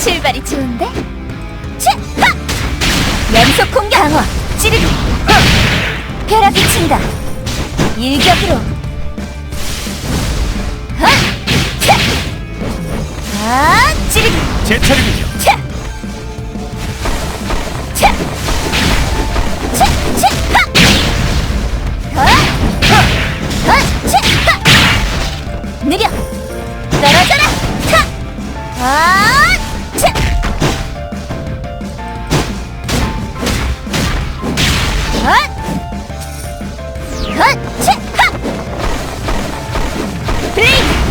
출발이 좋은데? 치! 하! 연속 공격! 강화! 찌르기! 벼락이 친다! 일격으로! 하! 차! 아! 찌르기! 제 차례군요. 하! 하! 하! 차! 하! 느려! 떨어져라! 차! 아!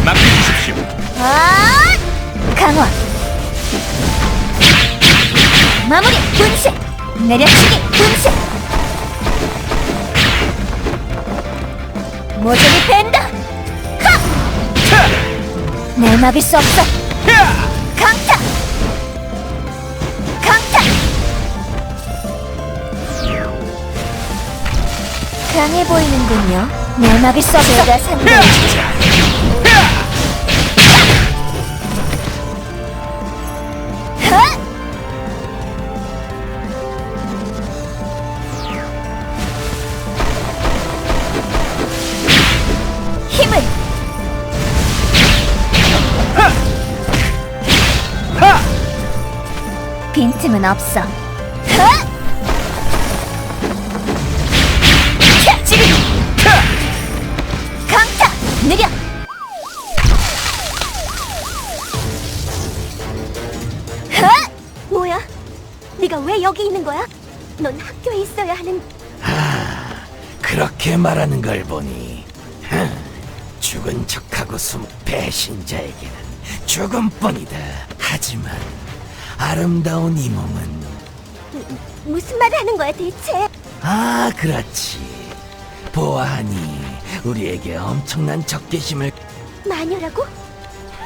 맡겨주십시오. 아! 강화. 마무리 분쇄. 내려치기 분쇄. 모조리 뺀다. 하! 차! 내 막을 수 없어. 강해 보이는군요. 내 막을 수 없어. 제가 하! 빈틈은 없어. 네가 왜 여기 있는 거야? 넌 학교에 있어야 하는 그렇게 말하는 걸 보니 흠, 죽은 척하고 숨 배신자에게는 죽음뿐이다. 하지만 아름다운 이 몸은 무슨 말을 하는 거야 대체? 아 그렇지. 보아하니 우리에게 엄청난 적개심을 마녀라고?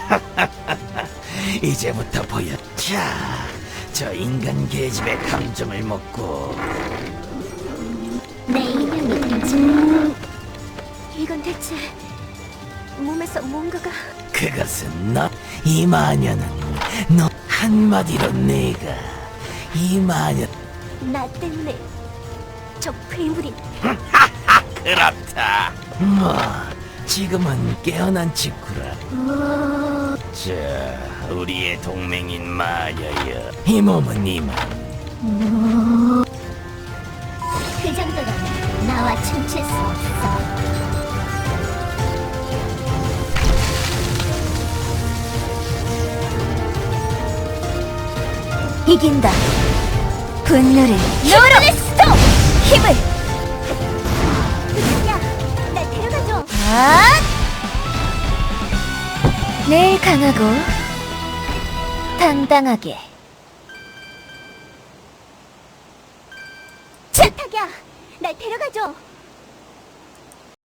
이제부터 보였자. 저 인간 계집의 감정을 먹고. 내 이름이 진... 이건 대체 몸에서 뭔가가? 그것은 너 이 마녀는 너 한마디로 내가. 이 마녀. 나 때문에 저 괴물이. 그렇다. 뭐 지금은 깨어난 직후라. 자, 우리의 동맹인 마녀여, 이 몸은 이만 그 정도는 나와 춤출 수 없어 이긴다. 분노를 노르 스톱! 힘을! 내일 강하고 당당하게. 부탁이야 날 데려가줘